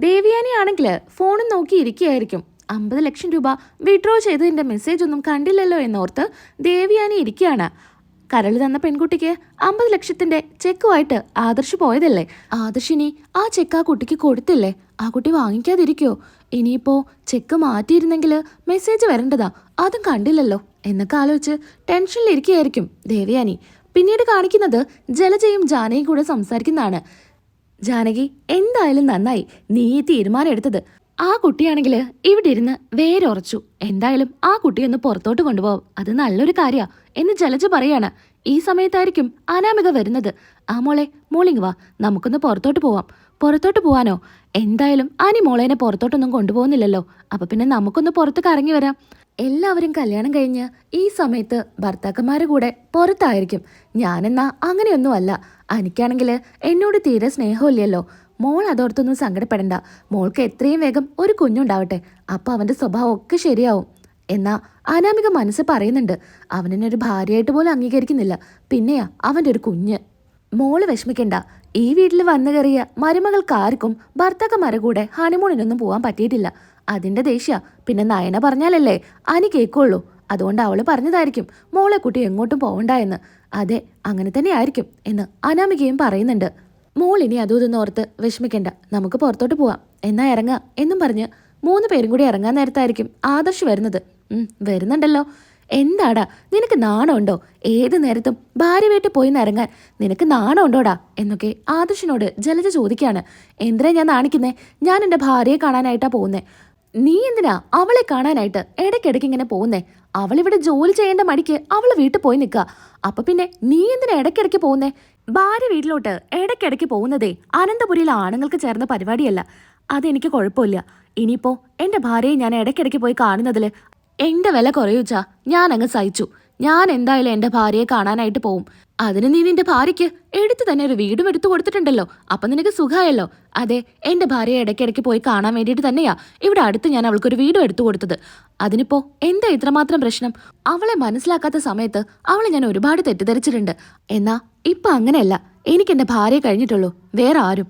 ദേവിയാനി ആണെങ്കിൽ ഫോണും നോക്കി ഇരിക്കുകയായിരിക്കും. അമ്പത് ലക്ഷം രൂപ വിഡ്രോ ചെയ്തതിന്റെ മെസ്സേജ് ഒന്നും കണ്ടില്ലല്ലോ എന്നോർത്ത് ദേവിയാനി ഇരിക്കുകയാണ്. കരൾ തന്ന പെൺകുട്ടിക്ക് അമ്പത് ലക്ഷത്തിന്റെ ചെക്കുമായിട്ട് ആദർശ് പോയതല്ലേ? ആദർശിനി ആ ചെക്ക് ആ കുട്ടിക്ക് കൊടുത്തില്ലേ? ആ കുട്ടി വാങ്ങിക്കാതിരിക്കോ? ഇനിയിപ്പോ ചെക്ക് മാറ്റിയിരുന്നെങ്കിൽ മെസ്സേജ് വരേണ്ടതാ. അതും കണ്ടില്ലല്ലോ എന്നൊക്കെ ആലോചിച്ച് ടെൻഷനിലിരിക്കുകയായിരിക്കും ദേവയാനി. പിന്നീട് കാണിക്കുന്നത് ജലജയും ജാനയും കൂടെ സംസാരിക്കുന്നതാണ്. ജാനകി എന്തായാലും നന്നായി. നീ തീരുമാനം എടുത്തത്. ആ കുട്ടിയാണെങ്കിൽ ഇവിടെ ഇരുന്ന് വേരുറച്ചു. എന്തായാലും ആ കുട്ടിയൊന്ന് പുറത്തോട്ട് കൊണ്ടുപോകും അത് നല്ലൊരു കാര്യ എന്ന് ജലജ പറയാണ്. ഈ സമയത്തായിരിക്കും അനാമിക വരുന്നത്. ആ മോളെ മോളിങ് വാ. നമുക്കൊന്ന് പുറത്തോട്ട് പോവാം. പുറത്തോട്ട് പോവാനോ? എന്തായാലും അനി മോളേനെ പുറത്തോട്ടൊന്നും കൊണ്ടുപോകുന്നില്ലല്ലോ. അപ്പൊ പിന്നെ നമുക്കൊന്ന് പുറത്ത് കറങ്ങി വരാം. എല്ലാവരും കല്യാണം കഴിഞ്ഞ് ഈ സമയത്ത് ഭർത്താക്കന്മാരുടെ കൂടെ പുറത്തായിരിക്കും. ഞാനെന്നാ അങ്ങനെയൊന്നുമല്ല. എനിക്കാണെങ്കിൽ എന്നോട് തീരെ സ്നേഹമില്ലല്ലോ. മോൾ അതോർത്തൊന്നും സങ്കടപ്പെടണ്ട. മോൾക്ക് എത്രയും വേഗം ഒരു കുഞ്ഞുണ്ടാവട്ടെ. അപ്പൊ അവന്റെ സ്വഭാവം ഒക്കെ ശരിയാവും. എന്നാ അനാമിക മനസ്സ് പറയുന്നുണ്ട്. അവനൊരു ഒരു ഭാര്യയായിട്ട് പോലും അംഗീകരിക്കുന്നില്ല. പിന്നെയാ അവന്റെ ഒരു കുഞ്ഞ്. മോൾ വിഷമിക്കണ്ട. ഈ വീട്ടിൽ വന്നു കയറിയ മരുമകൾക്ക് ആർക്കും ഭർത്താക്കന്മാരെ കൂടെ ഹണിമൂണിനൊന്നും പോകാൻ പറ്റിയിട്ടില്ല. അതിന്റെ ദേഷ്യ. പിന്നെ നയന പറഞ്ഞാലല്ലേ അനി കേൾക്കുള്ളൂ അതുകൊണ്ട് അവൾ പറഞ്ഞതായിരിക്കും മോളെ കുട്ടി എങ്ങോട്ടും പോവണ്ട എന്ന്. അതെ അങ്ങനെ തന്നെ ആയിരിക്കും എന്ന് അനാമികയും പറയുന്നുണ്ട്. മോൾ ഇനി അതും ഓർത്ത് വിഷമിക്കണ്ട നമുക്ക് പുറത്തോട്ട് പോവാം എന്നാ ഇറങ്ങുക എന്നും പറഞ്ഞ് മൂന്ന് പേരും കൂടി ഇറങ്ങാൻ നേരത്തായിരിക്കും ആദർശ് വരുന്നത്. വരുന്നുണ്ടല്ലോ. എന്താടാ നിനക്ക് നാണമുണ്ടോ? ഏത് നേരത്തും ഭാര്യ വീട്ടിൽ പോയി നിറങ്ങാൻ നിനക്ക് നാണമുണ്ടോടാ? എന്നൊക്കെ ആദർശിനോട് ജലജ ചോദിക്കുകയാണ് എന്തിനാ ഞാൻ നാണിക്കുന്നേ? ഞാൻ എന്റെ ഭാര്യയെ കാണാനായിട്ടാ പോകുന്നേ. നീ എന്തിനാ അവളെ കാണാനായിട്ട് ഇടയ്ക്കിടയ്ക്ക് ഇങ്ങനെ പോകുന്നേ? അവളിവിടെ ജോലി ചെയ്യേണ്ട മടിക്ക് അവൾ വീട്ടിൽ പോയി നിൽക്കുക അപ്പൊ പിന്നെ നീ എന്തിനാ ഇടയ്ക്കിടയ്ക്ക് പോകുന്നേ? ഭാര്യ വീട്ടിലോട്ട് ഇടയ്ക്കിടയ്ക്ക് പോകുന്നതേ അനന്തപുരിയിലെ ആണുങ്ങൾക്ക് ചേർന്ന പരിപാടിയല്ല. അതെനിക്ക് കുഴപ്പമില്ല. ഇനിയിപ്പോ എന്റെ ഭാര്യയെ ഞാൻ ഇടയ്ക്കിടയ്ക്ക് പോയി കാണുന്നതിൽ എന്റെ വില കുറയൂച്ചാ ഞാൻ അങ്ങ് സഹിച്ചു. ഞാൻ എന്തായാലും എന്റെ ഭാര്യയെ കാണാനായിട്ട് പോവും. അതിന് നീ നിന്റെ ഭാര്യയ്ക്ക് എടുത്തു തന്നെ ഒരു വീടും എടുത്തു കൊടുത്തിട്ടുണ്ടല്ലോ. അപ്പൊ നിനക്ക് സുഖമായല്ലോ? അതെ എന്റെ ഭാര്യയെ ഇടയ്ക്കിടയ്ക്ക് പോയി കാണാൻ വേണ്ടിയിട്ട് തന്നെയാ ഇവിടെ അടുത്ത് ഞാൻ അവൾക്ക് ഒരു വീടും എടുത്തു കൊടുത്തത്. അതിനിപ്പോ എന്താ ഇത്രമാത്രം പ്രശ്നം? അവളെ മനസ്സിലാക്കാത്ത സമയത്ത് അവളെ ഞാൻ ഒരുപാട് തെറ്റിദ്ധരിച്ചിട്ടുണ്ട്. എന്നാ ഇപ്പൊ അങ്ങനെയല്ല. എനിക്ക് എന്റെ ഭാര്യയെ കഴിഞ്ഞിട്ടുള്ളൂ. വേറെ ആരും.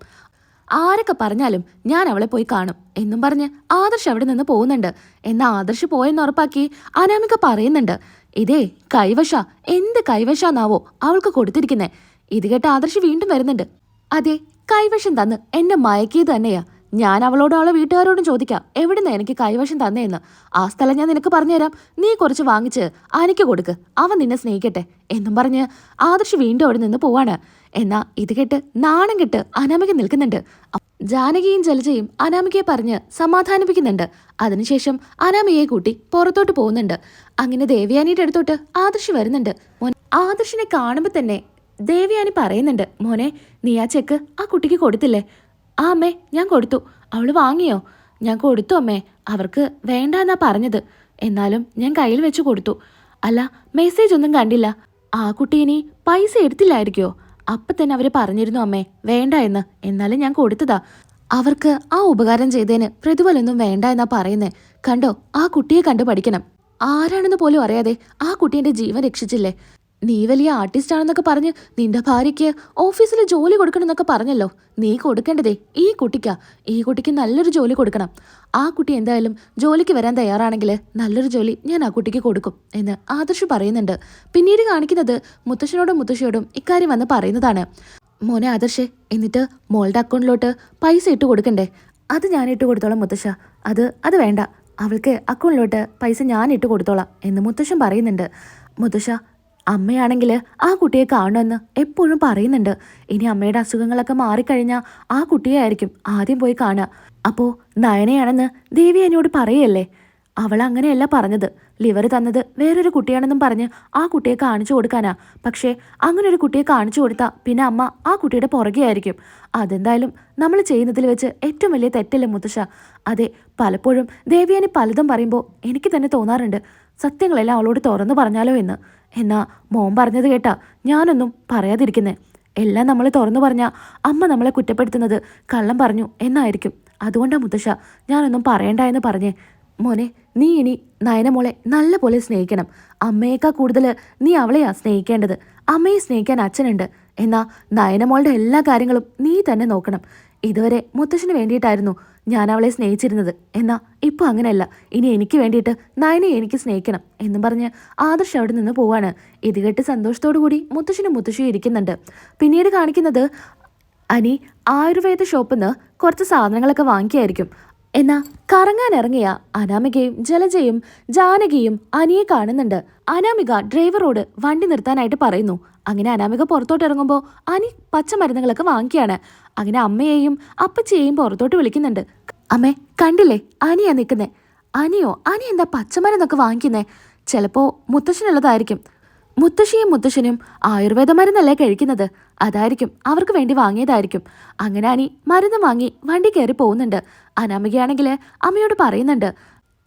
ആരൊക്കെ പറഞ്ഞാലും ഞാൻ അവളെ പോയി കാണും എന്നും പറഞ്ഞ് ആദർശ് അവിടെ നിന്ന് പോകുന്നുണ്ട്. എന്നാ ആദർശ് പോയെന്ന് ഉറപ്പാക്കി അനാമിക പറയുന്നുണ്ട്. ഇതേ കൈവശ എന്ത് കൈവശാന്നാവോ അവൾക്ക് കൊടുത്തിരിക്കുന്നേ. ഇത് കേട്ട് ആദർശ് വീണ്ടും വരുന്നുണ്ട്. അതെ കൈവശം തന്ന് എന്നെ മയക്കിയത് തന്നെയാ. ഞാൻ അവളോട് അവളെ വീട്ടുകാരോടും ചോദിക്കാം എവിടുന്ന് എനിക്ക് കൈവശം തന്നെയെന്ന് ആ സ്ഥലം ഞാൻ നിനക്ക് പറഞ്ഞുതരാം. നീ കുറച്ച് വാങ്ങിച്ച് അനിക്ക് കൊടുക്ക്. അവൻ നിന്നെ സ്നേഹിക്കട്ടെ എന്നും പറഞ്ഞ് ആദർശ് വീണ്ടും അവിടെ നിന്ന് പോവാണ്. എന്നാ ഇത് കേട്ട് നാണം കെട്ട് അനാമിക നിൽക്കുന്നുണ്ട്. ജാനകിയും ജലജയും അനാമികയെ പറഞ്ഞ് സമാധാനിപ്പിക്കുന്നുണ്ട്. അതിനുശേഷം അനാമികയെ കൂട്ടി പുറത്തോട്ട് പോകുന്നുണ്ട്. അങ്ങനെ ദേവയാനിയുടെ അടുത്തോട്ട് ആദർശ് വരുന്നുണ്ട്. ആദർശിനെ കാണുമ്പോൾ തന്നെ ദേവയാനി പറയുന്നുണ്ട് മോനെ നീ ആ ചെക്ക് ആ കുട്ടിക്ക് കൊടുത്തില്ലേ? ആ അമ്മേ ഞാൻ കൊടുത്തു. അവൾ വാങ്ങിയോ? ഞാൻ കൊടുത്തു അമ്മേ. അവർക്ക് വേണ്ട എന്നാ പറഞ്ഞത്. എന്നാലും ഞാൻ കയ്യിൽ വെച്ച് കൊടുത്തു. അല്ല മെസ്സേജ് ഒന്നും കണ്ടില്ല. ആ കുട്ടി ഇനി പൈസ എടുത്തില്ലായിരിക്കോ? അപ്പൊ തന്നെ അവർ പറഞ്ഞിരുന്നു അമ്മേ വേണ്ട എന്ന്. എന്നാലും ഞാൻ കൊടുത്തതാ. അവർക്ക് ആ ഉപകാരം ചെയ്തതിന് പ്രതിഫലൊന്നും വേണ്ട എന്നാ പറയുന്നേ. കണ്ടോ ആ കുട്ടിയെ കണ്ടു പഠിക്കണം. ആരാണെന്ന് പോലും അറിയാതെ ആ കുട്ടിയുടെ ജീവൻ രക്ഷിച്ചില്ലേ? നീ വലിയ ആർട്ടിസ്റ്റ് ആണെന്നൊക്കെ പറഞ്ഞ് നിന്റെ ഭാര്യയ്ക്ക് ഓഫീസിൽ ജോലി കൊടുക്കണമെന്നൊക്കെ പറഞ്ഞല്ലോ. നീ കൊടുക്കേണ്ടതേ ഈ കുട്ടിക്കാ. ഈ കുട്ടിക്ക് നല്ലൊരു ജോലി കൊടുക്കണം. ആ കുട്ടി എന്തായാലും ജോലിക്ക് വരാൻ തയ്യാറാണെങ്കിൽ നല്ലൊരു ജോലി ഞാൻ ആ കുട്ടിക്ക് കൊടുക്കും എന്ന് ആദർശ് പറയുന്നുണ്ട്. പിന്നീട് കാണിക്കുന്നത് മുത്തശ്ശനോടും മുത്തശ്ശിയോടും ഇക്കാര്യം വന്ന് പറയുന്നതാണ്. മോനെ ആദർശേ എന്നിട്ട് മോളുടെ അക്കൗണ്ടിലോട്ട് പൈസ ഇട്ട് കൊടുക്കണ്ടേ? അത് ഞാൻ ഇട്ട് കൊടുത്തോളാം മുത്തശ്ശ. അത് അത് വേണ്ട. അവൾക്ക് അക്കൗണ്ടിലോട്ട് പൈസ ഞാൻ ഇട്ട് കൊടുത്തോളാം എന്ന് മുത്തശ്ശൻ പറയുന്നുണ്ട്. മുത്തശ്ശ അമ്മയാണെങ്കിൽ ആ കുട്ടിയെ കാണുമെന്ന് എപ്പോഴും പറയുന്നുണ്ട്. ഇനി അമ്മയുടെ അസുഖങ്ങളൊക്കെ മാറിക്കഴിഞ്ഞാൽ ആ കുട്ടിയെ ആയിരിക്കും ആദ്യം പോയി കാണുക. അപ്പോൾ നയനയാണെന്ന് ദേവി എന്നോട് പറയല്ലേ? അവൾ അങ്ങനെയല്ല പറഞ്ഞത്. ലിവർ തന്നത് വേറൊരു കുട്ടിയാണെന്നും പറഞ്ഞ് ആ കുട്ടിയെ കാണിച്ചു കൊടുക്കാനാ. പക്ഷേ അങ്ങനെ ഒരു കുട്ടിയെ കാണിച്ചു കൊടുത്താൽ പിന്നെ അമ്മ ആ കുട്ടിയുടെ പുറകെ ആയിരിക്കും. അതെന്തായാലും നമ്മൾ ചെയ്യുന്നതിൽ വെച്ച് ഏറ്റവും വലിയ തെറ്റല്ലേ മുത്തശ്ശ. അതെ പലപ്പോഴും ദേവിയാനി പലതും പറയുമ്പോൾ എനിക്ക് തന്നെ തോന്നാറുണ്ട്. സത്യങ്ങളെല്ലാം അവളോട് തുറന്നു പറഞ്ഞാലോ എന്ന്. എന്നാ മോൻ പറഞ്ഞത് കേട്ടാ. ഞാനൊന്നും പറയാതിരിക്കുന്നേ. എല്ലാം നമ്മൾ തുറന്നു പറഞ്ഞാൽ അമ്മ നമ്മളെ കുറ്റപ്പെടുത്തുന്നത് കള്ളം പറഞ്ഞു എന്നായിരിക്കും. അതുകൊണ്ടാ മുത്തശ്ശ ഞാനൊന്നും പറയണ്ട എന്ന് പറഞ്ഞേ. മോനെ നീ ഇനി നയനമോളെ നല്ല പോലെ സ്നേഹിക്കണം. അമ്മയേക്കാൾ കൂടുതൽ നീ അവളെയാ സ്നേഹിക്കേണ്ടത്. അമ്മയെ സ്നേഹിക്കാൻ അച്ഛനുണ്ട്. എന്നാ നയനമോളുടെ എല്ലാ കാര്യങ്ങളും നീ തന്നെ നോക്കണം. ഇതുവരെ മുത്തശ്ശന് വേണ്ടിയിട്ടായിരുന്നു ഞാൻ അവളെ സ്നേഹിച്ചിരുന്നത്. എന്നാ ഇപ്പോൾ അങ്ങനെയല്ല. ഇനി എനിക്ക് വേണ്ടിയിട്ട് നയനെ എനിക്ക് സ്നേഹിക്കണം എന്നും പറഞ്ഞ് ആദർശ് അവിടെ നിന്ന് പോവാണ്. ഇത് കേട്ട് സന്തോഷത്തോടു കൂടി മുത്തശ്ശനും മുത്തശ്ശിയും ഇരിക്കുന്നുണ്ട്. പിന്നീട് കാണിക്കുന്നത് അനി ആയുർവേദ ഷോപ്പിൽ നിന്ന് കുറച്ച് സാധനങ്ങളൊക്കെ വാങ്ങിക്കായിരിക്കും. എന്നാ കറങ്ങാൻ ഇറങ്ങിയ അനാമികയും ജലജയും ജാനകിയും അനിയെ കാണുന്നുണ്ട്. അനാമിക ഡ്രൈവറോട് വണ്ടി നിർത്താനായിട്ട് പറയുന്നു. അങ്ങനെ അനാമിക പുറത്തോട്ട് ഇറങ്ങുമ്പോൾ അനി പച്ചമരുന്നുകളൊക്കെ വാങ്ങിക്കുകയാണ്. അങ്ങനെ അമ്മയെയും അപ്പച്ചിയെയും പുറത്തോട്ട് വിളിക്കുന്നുണ്ട്. അമ്മേ കണ്ടില്ലേ? അനിയാ നിൽക്കുന്നേ. അനിയോ അനി എന്താ പച്ചമരുന്നൊക്കെ വാങ്ങിക്കുന്നേ? ചിലപ്പോൾ മുത്തശ്ശനുള്ളതായിരിക്കും. മുത്തശ്ശിയും മുത്തശ്ശനും ആയുർവേദ മരുന്നല്ലേ കഴിക്കുന്നത്? അതായിരിക്കും അവർക്ക് വേണ്ടി വാങ്ങിയതായിരിക്കും. അങ്ങനെ അനി മരുന്ന് വാങ്ങി വണ്ടി കയറി പോകുന്നുണ്ട്. അനാമികയാണെങ്കിൽ അമ്മയോട് പറയുന്നുണ്ട്.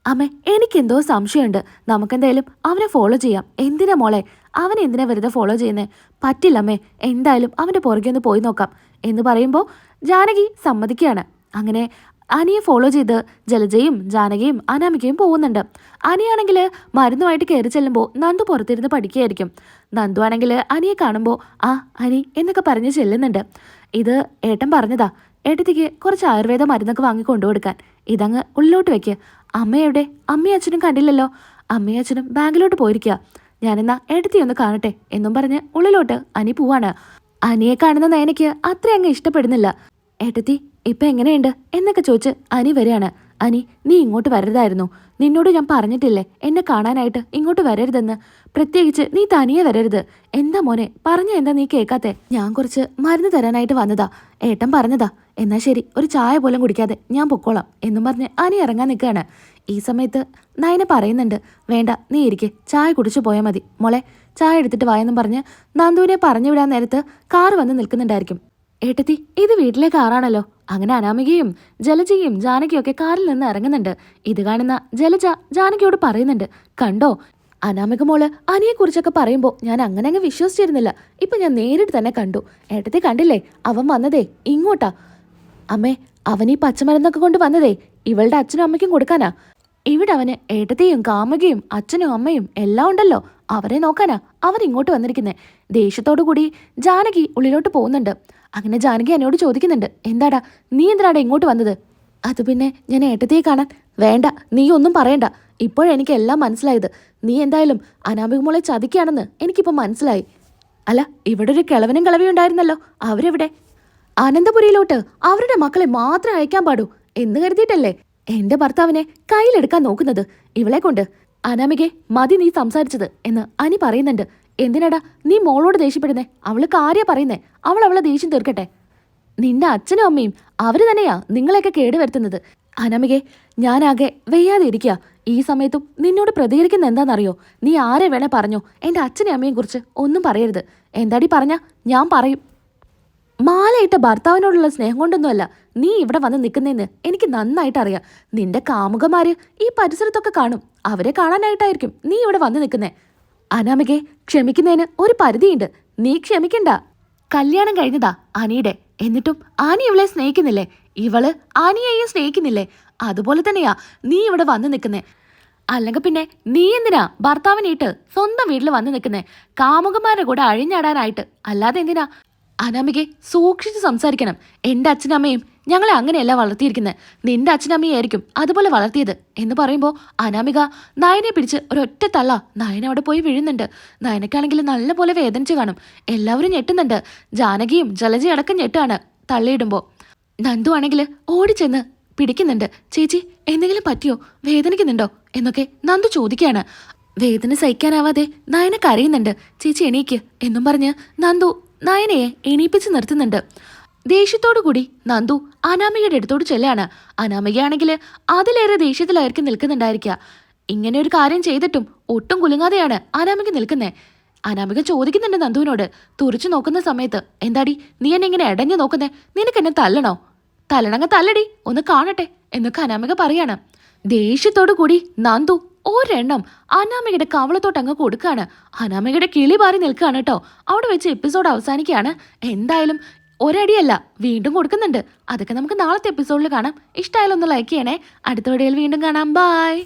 അമ്മേ എനിക്കെന്തോ സംശയമുണ്ട്. നമുക്കെന്തായാലും അവനെ ഫോളോ ചെയ്യാം. എന്തിനാ മോളെ? അവൻ എന്തിനാ വെറുതെ ഫോളോ ചെയ്യുന്നേ? പറ്റില്ല അമ്മേ. എന്തായാലും അവന്റെ പുറകെ ഒന്ന് പോയി നോക്കാം എന്ന് പറയുമ്പോൾ ജാനകി സമ്മതിക്കുകയാണ്. അങ്ങനെ അനിയെ ഫോളോ ചെയ്ത് ജലജയും ജാനകിയും അനാമികയും പോകുന്നുണ്ട്. അനിയാണെങ്കിൽ മരുന്നുമായിട്ട് കയറി ചെല്ലുമ്പോൾ നന്ദു പുറത്തിരുന്ന് പഠിക്കുകയായിരിക്കും. നന്ദു ആണെങ്കിൽ അനിയെ കാണുമ്പോൾ ആ അനി എന്നൊക്കെ പറഞ്ഞ് ചെല്ലുന്നുണ്ട്. ഇത് ഏട്ടൻ പറഞ്ഞതാ. ഏട്ടത്തിക്ക് കുറച്ച് ആയുർവേദ മരുന്നൊക്കെ വാങ്ങി കൊണ്ടുകൊടുക്കാൻ ഇതങ്ങ് ഉള്ളിലോട്ട് വെക്ക്. അമ്മയുടെ അമ്മയും അച്ഛനും കണ്ടില്ലല്ലോ. അമ്മയും അച്ഛനും ബാങ്കിലോട്ട് പോയിരിക്കുക ഞാനെന്നാ എടുത്തി ഒന്ന് കാണട്ടെ എന്നും പറഞ്ഞ് ഉള്ളിലോട്ട് അനി പോവാണ്. അനിയെ കാണുന്ന നയനയ്ക്ക് അത്ര അങ്ങ് ഇഷ്ടപ്പെടുന്നില്ല. ഏട്ടത്തി ഇപ്പൊ എങ്ങനെയുണ്ട്? എന്നൊക്കെ ചോദിച്ച് അനി വരികയാണ്. അനി നീ ഇങ്ങോട്ട് വരരുതായിരുന്നു. നിന്നോട് ഞാൻ പറഞ്ഞിട്ടില്ലേ എന്നെ കാണാനായിട്ട് ഇങ്ങോട്ട് വരരുതെന്ന്. പ്രത്യേകിച്ച് നീ തനിയെ വരരുത്. എന്താ മോനെ പറഞ്ഞ എന്താ നീ കേൾക്കാത്തെ? ഞാൻ കുറച്ച് മരുന്ന് തരാനായിട്ട് വന്നതാ. ഏട്ടൻ പറഞ്ഞതാ. എന്നാ ശരി ഒരു ചായ പോലും കുടിക്കാതെ ഞാൻ പൊക്കോളാം എന്നും പറഞ്ഞ് അനി ഇറങ്ങാൻ നിൽക്കുകയാണ്. ഈ സമയത്ത് നയന പറയുന്നുണ്ട് വേണ്ട നീ ഇരിക്കെ ചായ കുടിച്ചു പോയാൽ മതി. മോളെ ചായ എടുത്തിട്ട് വായെന്നും പറഞ്ഞ് നന്ദുവിനെ പറഞ്ഞു വിടാൻ നേരത്ത് കാർ വന്ന് നിൽക്കുന്നുണ്ടായിരിക്കും. ഏട്ടത്തി ഇത് വീട്ടിലെ കാറാണല്ലോ. അങ്ങനെ അനാമികയും ജലജയും ജാനകിയും കാറിൽ നിന്ന് ഇറങ്ങുന്നുണ്ട്. ഇത് കാണുന്ന ജലജ ജാനകിയോട് പറയുന്നുണ്ട് കണ്ടോ അനാമിക മോൾ അനിയെക്കുറിച്ചൊക്കെ പറയുമ്പോൾ ഞാൻ അങ്ങനെ അങ്ങ് വിശ്വസിച്ചിരുന്നില്ല. ഇപ്പം ഞാൻ നേരിട്ട് തന്നെ കണ്ടു. ഏട്ടത്തി കണ്ടില്ലേ അവൻ വന്നതേ ഇങ്ങോട്ടാ. അമ്മേ അവൻ ഈ പച്ചമരുന്നൊക്കെ കൊണ്ട് വന്നതേ. ഇവളുടെ അച്ഛനും അമ്മയ്ക്കും കൊടുക്കാനാ. ഇവിടെ അവന് ഏട്ടത്തെയും കാമകയും അച്ഛനും അമ്മയും എല്ലാം ഉണ്ടല്ലോ. അവരെ നോക്കാനാ അവർ ഇങ്ങോട്ട് വന്നിരിക്കുന്നേ. ദേഷ്യത്തോടു കൂടി ജാനകി ഉള്ളിലോട്ട് പോകുന്നുണ്ട്. അങ്ങനെ ജാനകി എന്നോട് ചോദിക്കുന്നുണ്ട്. എന്താടാ നീ എന്തിനാടാ ഇങ്ങോട്ട് വന്നത്? അത് പിന്നെ ഞാൻ ഏട്ടത്തിയെ കാണാൻ. വേണ്ട നീ ഒന്നും പറയണ്ട. ഇപ്പോഴെനിക്ക് എല്ലാം മനസ്സിലായത്. നീ എന്തായാലും അനാമികമോളെ ചതിക്കുകയാണെന്ന് എനിക്കിപ്പോൾ മനസ്സിലായി. അല്ല ഇവിടെ ഒരു കിളവനും കിളവിയും ഉണ്ടായിരുന്നല്ലോ. അവരെവിടെ? അനന്തപുരിയിലോട്ട് അവരുടെ മക്കളെ മാത്രം അയക്കാൻ പാടൂ എന്ന് കരുതിയിട്ടല്ലേ എന്റെ ഭർത്താവിനെ കയ്യിലെടുക്കാൻ നോക്കുന്നത്? ഇവളെ കൊണ്ട്. അനാമികെ മതി നീ സംസാരിച്ചത് എന്ന് അനി പറയുന്നുണ്ട്. എന്തിനാടാ നീ മോളോട് ദേഷ്യപ്പെടുന്നേ? അവൾ കാര്യ പറയുന്നേ. അവൾ അവളെ ദേഷ്യം തീർക്കട്ടെ. നിന്റെ അച്ഛനും അമ്മയും അവർ തന്നെയാ നിങ്ങളെയൊക്കെ കേടുവരുത്തുന്നത്. അനാമികെ ഞാനാകെ വെയ്യാതെ ഇരിക്കുക ഈ സമയത്തും നിന്നോട് പ്രതികരിക്കുന്ന എന്താണെന്നറിയോ? നീ ആരെ വേണേ പറഞ്ഞോ? എന്റെ അച്ഛനെയും അമ്മയെ കുറിച്ച് ഒന്നും പറയരുത്. എന്താടി പറഞ്ഞ? ഞാൻ പറയും. മാലയിട്ട ഭർത്താവിനോടുള്ള സ്നേഹം കൊണ്ടൊന്നുമല്ല. നീ ഇവിടെ വന്ന് നിൽക്കുന്നതെന്ന് എനിക്ക് നന്നായിട്ട് അറിയാം നിന്റെ കാമുകമാര് ഈ പരിസരത്തൊക്കെ കാണും. അവരെ കാണാനായിട്ടായിരിക്കും നീ ഇവിടെ വന്ന് നിൽക്കുന്നേ അനാമികെ ക്ഷമിക്കുന്നതിന് ഒരു പരിധിയുണ്ട്. നീ ക്ഷമിക്കണ്ട. കല്യാണം കഴിഞ്ഞതാ അനിയുടെ. എന്നിട്ടും ആനി ഇവളെ സ്നേഹിക്കുന്നില്ലേ? ഇവൾ ആനിയെയും സ്നേഹിക്കുന്നില്ലേ? അതുപോലെ തന്നെയാ നീ ഇവിടെ വന്ന് നിൽക്കുന്നേ അല്ലെങ്കിൽ പിന്നെ നീ എന്തിനാ ഭർത്താവിനീട്ട് സ്വന്തം വീട്ടിൽ വന്ന് നിൽക്കുന്നേ കാമുകന്മാരുടെ കൂടെ അഴിഞ്ഞാടാനായിട്ട്. അല്ലാതെ എന്തിനാ? അനാമികെ സൂക്ഷിച്ച് സംസാരിക്കണം. എന്റെ അച്ഛനമ്മയും ഞങ്ങളെ അങ്ങനെയല്ല വളർത്തിയിരിക്കുന്നത് നിന്റെ അച്ഛനമ്മയായിരിക്കും അതുപോലെ വളർത്തിയത് എന്ന് പറയുമ്പോൾ അനാമിക നയനെ പിടിച്ച് ഒരൊറ്റ തള്ള നയന അവിടെ പോയി വീഴുന്നുണ്ട്. നയനക്കാണെങ്കിൽ നല്ലപോലെ വേദനിച്ച് കാണും. എല്ലാവരും ഞെട്ടുന്നുണ്ട്. ജാനകിയും ജലജയും അടക്കം ഞെട്ടാണ് തള്ളിയിടുമ്പോൾ നന്ദു ആണെങ്കിൽ ഓടിച്ചെന്ന് പിടിക്കുന്നുണ്ട്. ചേച്ചി എന്തെങ്കിലും പറ്റിയോ? വേദനിക്കുന്നുണ്ടോ? എന്നൊക്കെ നന്ദു ചോദിക്കുകയാണ്. വേദന സഹിക്കാനാവാതെ നയന കരയുന്നുണ്ട്. ചേച്ചി എണീക്ക് എന്നും പറഞ്ഞ് നന്ദു നയനയെ എണീപ്പിച്ച് നിർത്തുന്നുണ്ട്. ദേഷ്യത്തോടു കൂടി നന്ദു അനാമികയുടെ അടുത്തോട് ചെല്ലാണ്. അനാമികയാണെങ്കിൽ അതിലേറെ ദേഷ്യത്തിലായിരിക്കും നിൽക്കുന്നുണ്ടായിരിക്കുക. ഇങ്ങനെ ഒരു കാര്യം ചെയ്തിട്ടും ഒട്ടും കുലുങ്ങാതെയാണ് അനാമിക നിൽക്കുന്നത് അനാമിക ചോദിക്കുന്നുണ്ട് നന്ദുവിനോട് തുറച്ചു നോക്കുന്ന സമയത്ത് എന്താടി നീ എന്നെ ഇങ്ങനെ ഇടഞ്ഞു നോക്കുന്നേ? നിനക്ക് എന്നെ തല്ലണോ? തല്ലണങ്ങ തല്ലടി ഒന്ന് കാണട്ടെ എന്നൊക്കെ അനാമിക പറയാണ്. ദേഷ്യത്തോടു കൂടി നന്ദു ഒരെണ്ണം അനാമികയുടെ കവളത്തോട്ട് അങ്ങ് കൊടുക്കാണ്. അനാമികയുടെ കിളി പാറി നിൽക്കുകയാണ് കേട്ടോ. അവിടെ വെച്ച് എപ്പിസോഡ് അവസാനിക്കുകയാണ്. എന്തായാലും ഒരടിയല്ല വീണ്ടും കൊടുക്കുന്നുണ്ട്. അതൊക്കെ നമുക്ക് നാളത്തെ എപ്പിസോഡിൽ കാണാം. ഇഷ്ടമായാലൊന്ന് ലൈക്ക് ചെയ്യണേ. അടുത്ത വീഡിയോയിൽ വീണ്ടും കാണാം. ബായ്